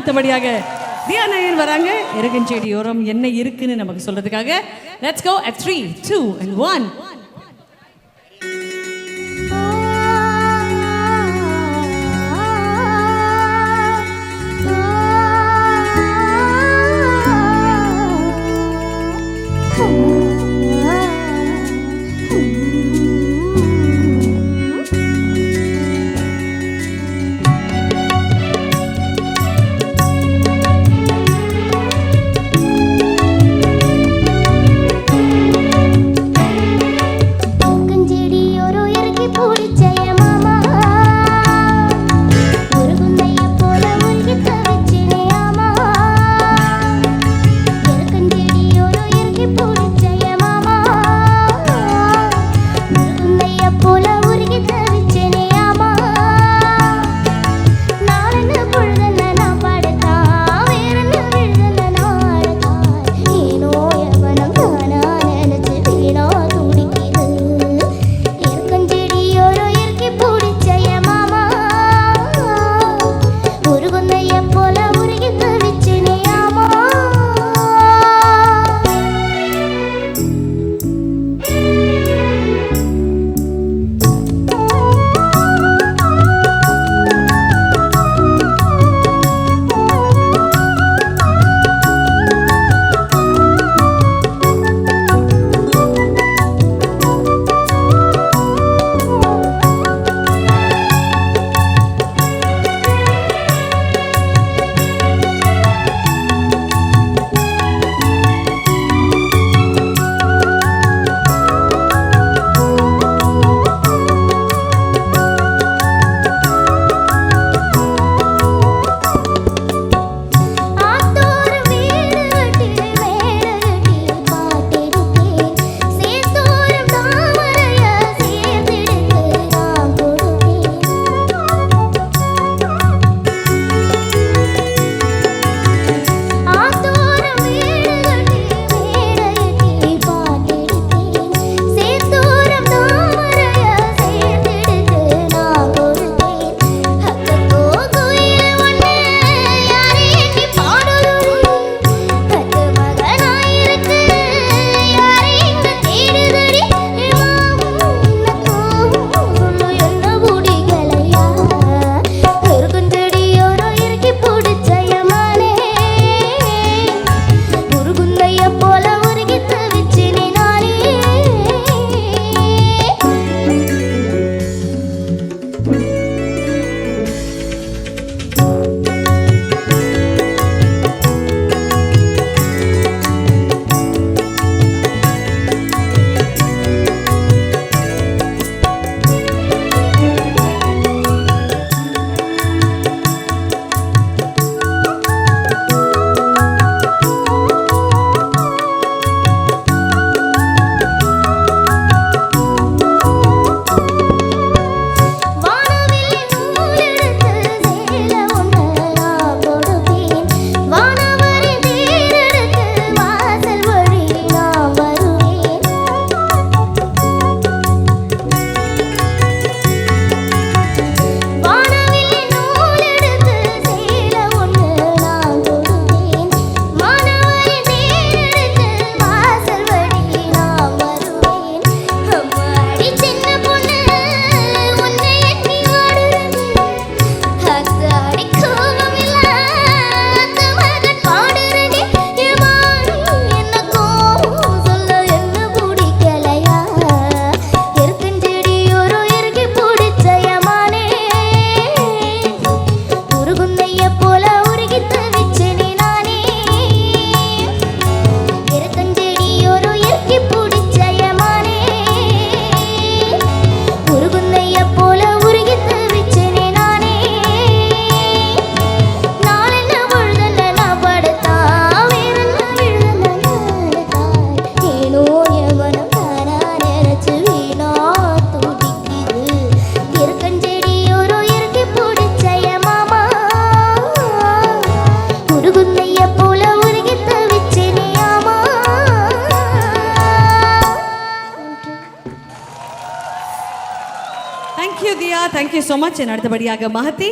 அடுத்தபடியாக தியானயன் வராங்க? எருகஞ்செடியோரம் என்ன இருக்குன்னு நமக்கு சொல்றதுக்காக. Let's go at three two and one so much என் அடுத்தபடியாக மகத்தி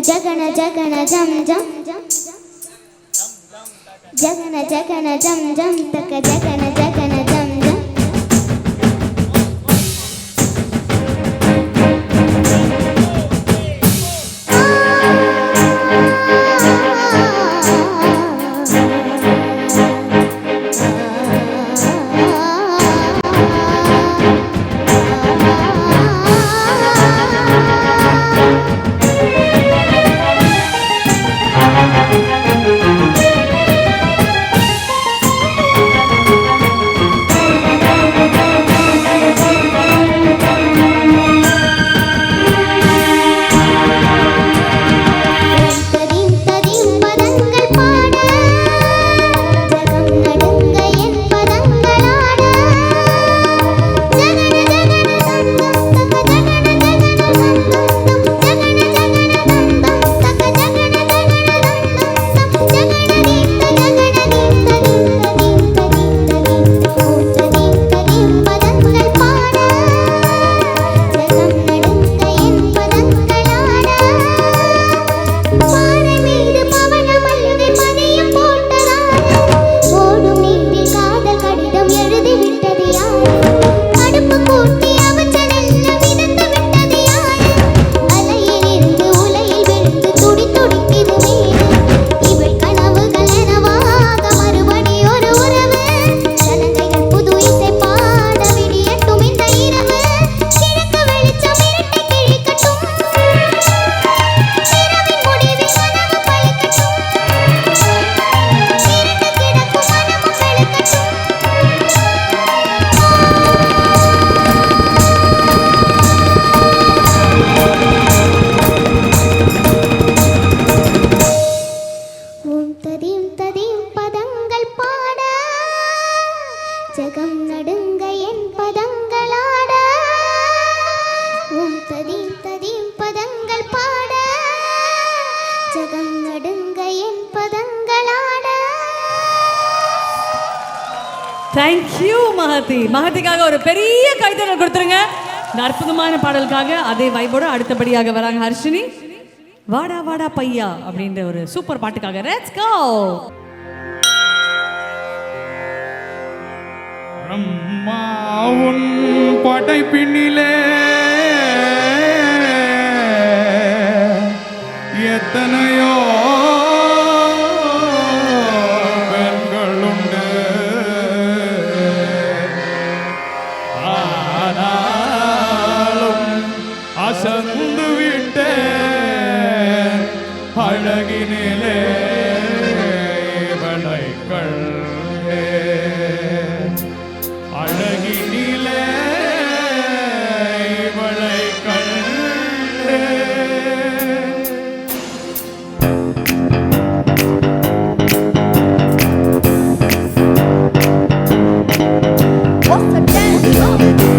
జగన జగన జం జం జగన జగన జం జం తక జగన జగన జం மகத்துக்காக ஒரு பெரிய கைத்தறல் கொடுத்துருங்க. இந்த அற்புதமான பாடலுக்காக அதே வைபோட அடுத்தபடியாக வராங்க ஹர்ஷினி. வாடா வாடா பையா அப்படின்ற ஒரு சூப்பர் பாட்டுக்காக. ரெட்ஸ் கோ பிரம்மாவுன் படைப்பினிலே எத்தனையோ படகினிலே படைக்கள் அழகினிலே வளைக்கள் Oh, for dance, oh.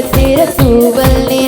நட்சத்திர தூவல்